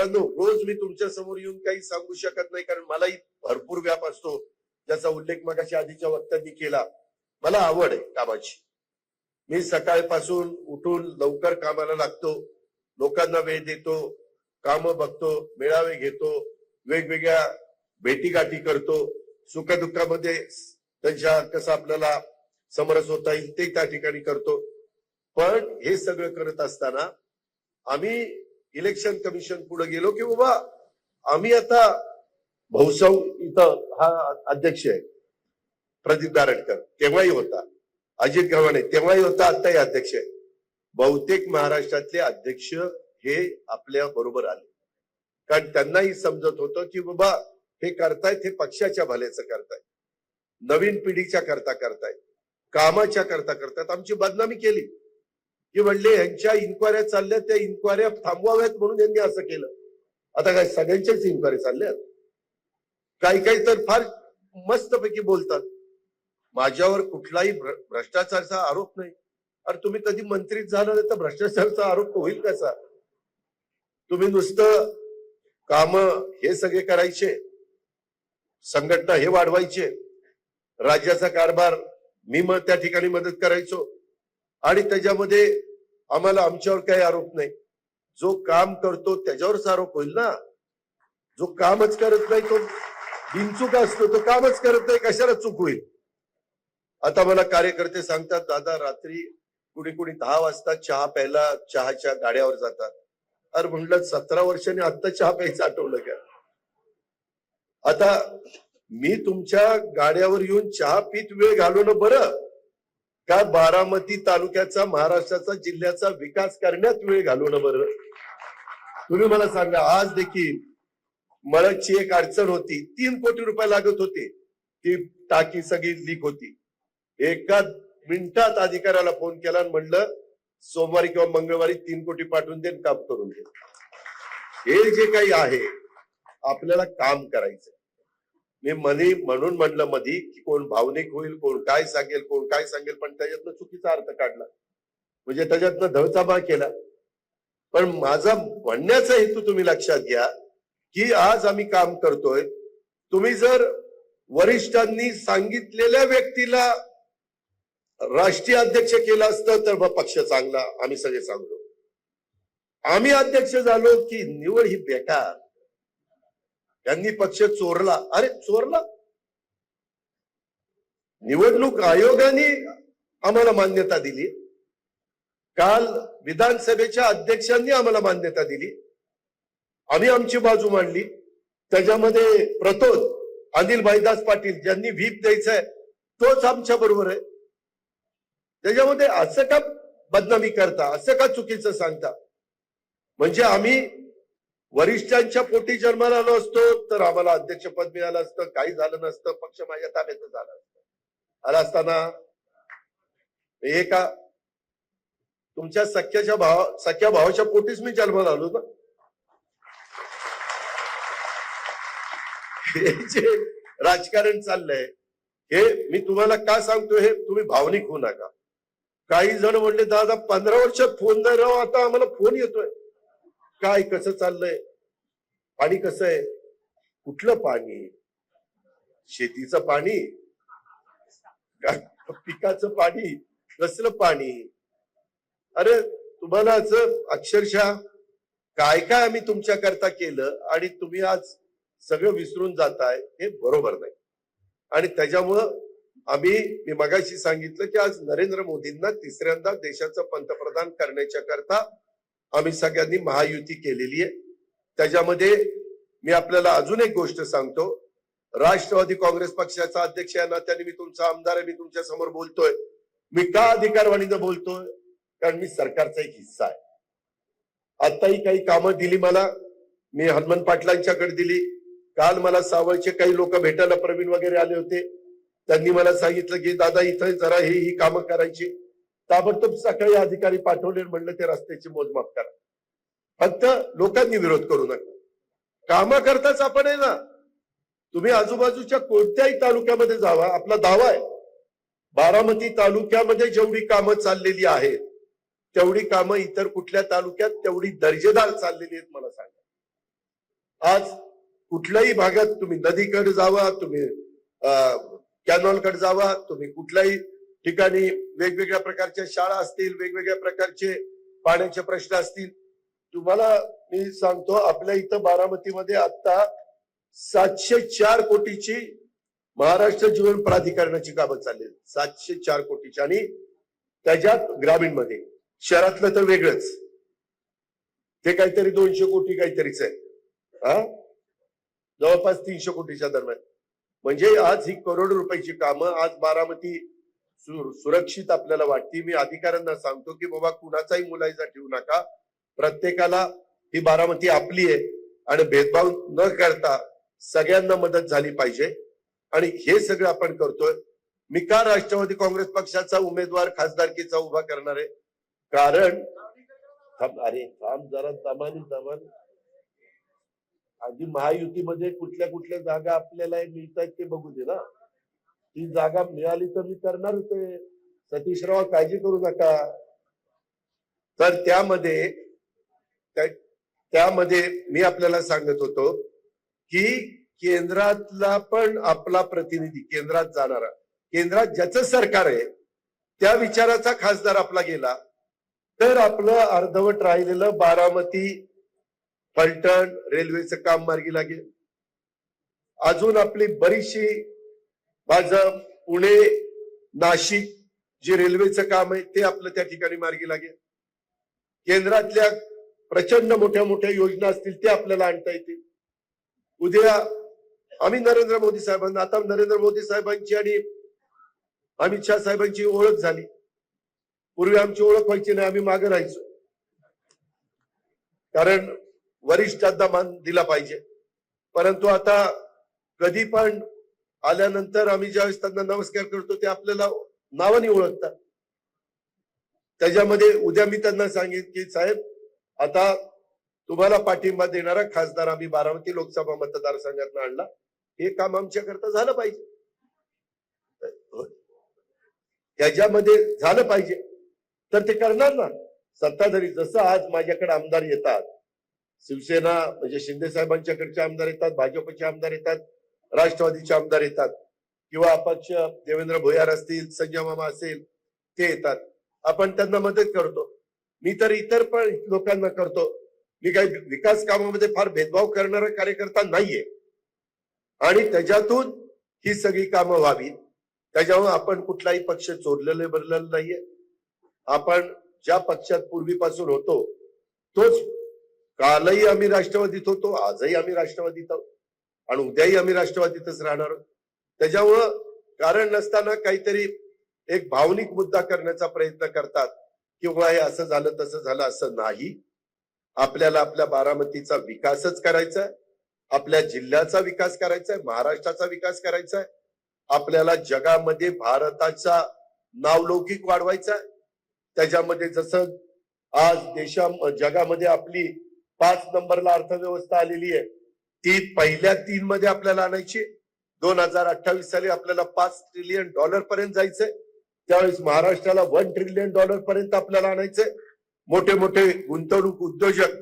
मित्रांनो, रोज मी तुमच्यासमोर येऊन काही सांगू शकत नाही कारण मलाही भरपूर व्याप असतो. ज्याचा उल्लेख मगाशी आधीच्या वक्त्यांनी केला. मला आवड आहे कामाची. मी सकाळपासून उठून लवकर कामाला लागतो. लोकांना वेळ देतो काम बघतो मेळावे घेतो वेगवेगळ्या भेटीगाठी करतो. सुखदुःखामध्ये त्यांच्या कसं आपल्याला समरस होता येईल ते त्या ठिकाणी करतो. पण हे सगळं करत असताना आम्ही इलेक्शन कमिशन पुढे गेलो की बाबा आम्ही आता भाऊसाऊ इथं हा अध्यक्ष आहे प्रदीप नारायणकर तेव्हाही होता. अजित गव्हाणे तेव्हाही होता आताही अध्यक्ष आहे. बहुतेक महाराष्ट्रातले अध्यक्ष हे आपल्या बरोबर आले. कारण त्यांनाही समजत होतं की बाबा हे करतायत हे पक्षाच्या भल्याचं करतायत. नवीन पिढीच्या करता करतायत कामाच्या करता करतायत आमची बदनामी केली. की म्हणले यांच्या इन्क्वायऱ्या चालल्या त्या इन्क्वायऱ्या थांबवाव्यात म्हणून यांनी असं केलं. आता काय सगळ्यांच्याच इन्क्वायरी चालल्यात? काही काही तर फार मस्तपैकी बोलतात. माझ्यावर कुठलाही भ्र- आरोप नाही. अरे तुम्ही कधी मंत्री झाला नाही तर भ्रष्टाचारचा आरोप होईल कसा? तुम्ही नुसतं काम हे सगळे करायचे संघटना हे वाढवायचे राज्याचा कारभार मी मग त्या ठिकाणी मदत करायचो आणि त्याच्यामध्ये आम्हाला आमच्यावर काही आरोप नाही. जो काम करतो त्याच्यावरच आरोप होईल ना? जो कामच करत नाही तो बिनचूक असतो तो कामच करत नाही कशाला चूक होईल? आता मला कार्यकर्ते सांगतात दादा रात्री कुणी कुणी दहा वाजता चहा प्यायला चहाच्या गाड्यावर जातात. अरे म्हणलं सतरा वर्षांनी आत्ता चहा प्यायचं आठवलं का? आता मी तुमच्या गाड्यावर येऊन चहा पीत वेळ घालवणं बरं. का बारामती तालुक्याचा महाराष्ट्राचा जिल्ह्याचा विकास करण्यात वेळ घालवणं बरं. तुम्ही मला सांगा आज देखील मळची एक अडचण होती. तीन कोटी रुपये लागत होते. ती टाकी सगळी लीक होती. एका मिनिटात अधिकाऱ्याला फोन केला आणि म्हणलं सोमवारी किंवा मंगळवारी तीन कोटी पाठवून दे काम करून दे. हे जे काही आहे आपल्याला काम करायचं मी मनी म्हणून म्हणलं मधी की कोण भावनिक होईल कोण काय सांगेल कोण काय सांगेल पण त्याच्यातनं चुकीचा अर्थ काढला. म्हणजे त्याच्यातनं धळचाबा केला. पण माझा म्हणण्याचा हेतू तुम्ही लक्षात घ्या की आज आम्ही काम करतोय. तुम्ही जर वरिष्ठांनी सांगितलेल्या व्यक्तीला राष्ट्रीय अध्यक्ष केलं असतं तर मग पक्ष चांगला. आम्ही सगळे सांगतो आम्ही अध्यक्ष झालो की निवड ही बेकार. त्यांनी पक्ष चोरला. अरे चोरला? निवडणूक आयोगाने आम्हाला मान्यता दिली. काल विधानसभेच्या अध्यक्षांनी आम्हाला मान्यता दिली. आम्ही आमची बाजू मांडली. त्याच्यामध्ये प्रतोद अनिल भाईदास पाटील ज्यांनी व्हीप द्यायचंय तोच आमच्या बरोबर आहे. त्याच्यामध्ये असं का बदनामी करता असं का चुकीचं सांगता? म्हणजे आम्ही वरिष्ठांच्या पोटी जन्माला आलो असतो तर आम्हाला अध्यक्षपद मिळालं असतं काही झालं नसतं पक्ष माझ्या ताब्यात झाला असतं. आला असताना हे का? तुमच्या सख्याच्या भाव सख्या भावाच्या पोटीच मी जन्माला आलो ना? हे जे राजकारण चाललंय हे मी तुम्हाला का सांगतो हे तुम्ही भावनिक होऊ नका. काही जण म्हणले दादा पंधरा वर्षात फोन नाही राव आता आम्हाला फोन येतोय. काय कसं चाललंय? पाणी कसं आहे? कुठलं पाणी? शेतीचं पाणी? पिकाचं पाणी? कसलं पाणी? अरे तुम्हाला अक्षरशः काय काय आम्ही तुमच्या करता केलं आणि तुम्ही आज सगळं विसरून जाताय हे बरोबर नाही. आणि त्याच्यामुळं आम्ही मी मगाशी सांगितलं की आज नरेंद्र मोदींना तिसऱ्यांदा देशाचं पंतप्रधान करण्याच्या करता आम्ही सगळ्यांनी महायुती केलेली आहे. त्याच्यामध्ये मी आपल्याला अजून एक गोष्ट सांगतो. राष्ट्रवादी काँग्रेस पक्षाचा अध्यक्ष या नात्याने मी तुमचा आमदार आहे मी तुमच्यासमोर बोलतोय. मी का अधिकारवाणीनं बोलतोय? कारण मी सरकारचा एक हिस्सा आहे. आताही काही कामं दिली मला. मी हनुमान पाटलांच्याकडे दिली. काल मला सावळचे काही लोक भेटायला प्रवीण वगैरे आले होते. त्यांनी मला सांगितलं की दादा इथं जरा हे ही कामं करायची. ताबडतोब सकाळी अधिकारी पाठवले म्हणलं ते रस्त्याची मोजमाप करा. फक्त लोकांनी विरोध करू नका. कामं करताच आपण आहे ना. तुम्ही आजूबाजूच्या कोणत्याही तालुक्यामध्ये जावा. आपला दावा आहे. बारामती तालुक्यामध्ये जेवढी कामं चाललेली आहेत तेवढी कामं इतर कुठल्या तालुक्यात तेवढी दर्जेदार चाललेली आहेत मला सांगा. आज कुठल्याही भागात तुम्ही नदीकडे जावा तुम्ही कॅनॉलकडे जावा तुम्ही कुठल्याही ठिकाणी वेगवेगळ्या प्रकारच्या शाळा असतील वेगवेगळ्या प्रकारचे पाण्याचे प्रश्न असतील. तुम्हाला मी सांगतो आपल्या इथं बारामतीमध्ये आता सातशे चार कोटीची महाराष्ट्र जीवन प्राधिकरणाची कामं चालली सातशे चार कोटीची आणि त्याच्यात ग्रामीणमध्ये शहरातलं तर वेगळंच. ते काहीतरी दोनशे कोटी काहीतरीच आहे. हा? जवळपास तीनशे कोटीच्या दरम्यान. म्हणजे आज ही करोड रुपयाची कामं आज बारामती सुरक्षित आपल्याला वाटते. मी अधिकाऱ्यांना सांगतो की बाबा कुणाचाही मुलायचा ठेवू नका. प्रत्येकाला ही बारामती आपली आहे आणि भेदभाव न करता सगळ्यांना मदत झाली पाहिजे. आणि हे सगळं आपण करतोय. मी का राष्ट्रवादी काँग्रेस पक्षाचा उमेदवार खासदारकीचा उभा करणार आहे? कारण थांब, अरे काम जरा तमानी तमान आधी महायुतीमध्ये कुठल्या कुठल्या जागा आपल्याला मिळतात ते बघू दे ना. ती जागा मिळाली तर मी करणार होते. सतीशराव काळजी करू नका. तर त्यामध्ये त्यामध्ये मी आपल्याला सांगत होतो की केंद्रातला पण आपला प्रतिनिधी केंद्रात जाणारा केंद्रात ज्याचं सरकार आहे त्या विचाराचा खासदार आपला गेला. तर आपलं अर्धवट राहिलेलं बारामती फलटण रेल्वेचं काम मार्गी लागेल. अजून आपली बरीचशी माझं पुणे नाशिक जे रेल्वेचं काम आहे ते आपलं त्या ठिकाणी मार्गी लागेल. केंद्रातल्या प्रचंड मोठ्या मोठ्या योजना असतील ते आपल्याला आणता येतील. उद्या आम्ही नरेंद्र मोदी साहेबांना आता नरेंद्र मोदी साहेबांची आणि अमित शहा साहेबांची ओळख झाली. पूर्वी आमची ओळख व्हायची नाही आम्ही मागे राहायचो. कारण वरिष्ठांना मान दिला पाहिजे. परंतु आता कधी पण आल्यानंतर आम्ही ज्यावेळेस त्यांना नमस्कार करतो ते आपल्याला नावाने ओळखतात. त्याच्यामध्ये उद्या मी त्यांना सांगेन की साहेब आता तुम्हाला पाठिंबा देणारा खासदार आम्ही बारामती लोकसभा मतदारसंघात आणला. हे काम आमच्याकरता झालं पाहिजे. त्याच्यामध्ये झालं पाहिजे. तर ते करणार ना? सत्ताधारी जसं आज माझ्याकडे आमदार येतात शिवसेना म्हणजे शिंदे साहेबांच्याकडचे आमदार येतात भाजपचे आमदार येतात राष्ट्रवादीचे आमदार येतात किंवा अपक्ष देवेंद्र भुयार असतील संजय मामा असेल ते येतात. आपण त्यांना मदत करतो. मी तर इतर पण लोकांना करतो. मी काही विकास कामामध्ये फार भेदभाव करणारा कार्यकर्ता नाहीये. आणि त्याच्यातून ही सगळी कामं व्हावी त्याच्यामुळे आपण कुठलाही पक्ष चोरलेले भरलेलं नाहीये. आपण ज्या पक्षात पूर्वीपासून होतो तोच कालही आम्ही राष्ट्रवादीत होतो आजही आम्ही राष्ट्रवादीत आहोत. आणि उद्याही आम्ही राष्ट्रवादीतच राहणार. आहोत त्याच्यामुळं कारण नसताना काहीतरी एक भावनिक मुद्दा करण्याचा प्रयत्न करतात किंवा हे असं झालं तसं झालं असं नाही. आपल्याला आपल्या बारामतीचा विकासच करायचा आहे आपल्या जिल्ह्याचा विकास करायचा आहे महाराष्ट्राचा विकास करायचा आहे आपल्याला जगामध्ये भारताचा नावलौकिक वाढवायचा आहे त्याच्यामध्ये जसं आज देशा जगामध्ये आपली पाच नंबरला अर्थव्यवस्था आलेली आहे ती पहिल्या तीन मध्ये आपल्याला आणायची दोन हजार अठ्ठावीस साली आपल्याला पाच ट्रिलियन डॉलर पर्यंत जायचंय. त्यावेळेस महाराष्ट्राला वन ट्रिलियन डॉलर पर्यंत आपल्याला आणायचंय. मोठे मोठे गुंतवणूक उद्योजक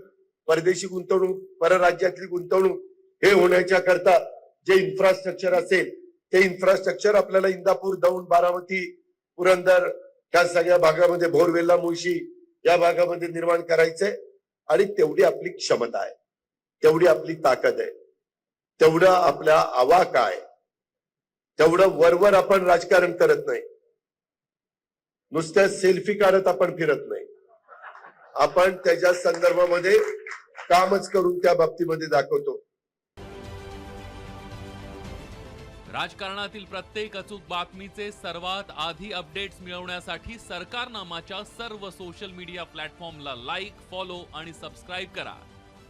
परदेशी गुंतवणूक परराज्यातली गुंतवणूक हे होण्याच्या करता जे इन्फ्रास्ट्रक्चर असेल ते इन्फ्रास्ट्रक्चर आपल्याला इंदापूर दौंड बारामती पुरंदर या सगळ्या भागामध्ये भोरवेल्ला मुळशी या भागामध्ये निर्माण करायचंय. आणि तेवढी आपली क्षमता आहे. तेवढी आपली ताकद आहे. तेवढं आपल्या आवा आहे? तेवढं वरवर आपण राजकारण करत नाही. नुसत्या सेल्फी काढत आपण फिरत नाही. आपण त्याच्या संदर्भामध्ये कामच करून त्या बाबतीमध्ये दाखवतो. राजकारणातील प्रत्येक अचूक बातमीचे सर्वात आधी अपडेट्स मिळवण्यासाठी सरकारनामाच्या सर्व सोशल मीडिया प्लॅटफॉर्मला लाईक फॉलो आणि सबस्क्राईब करा.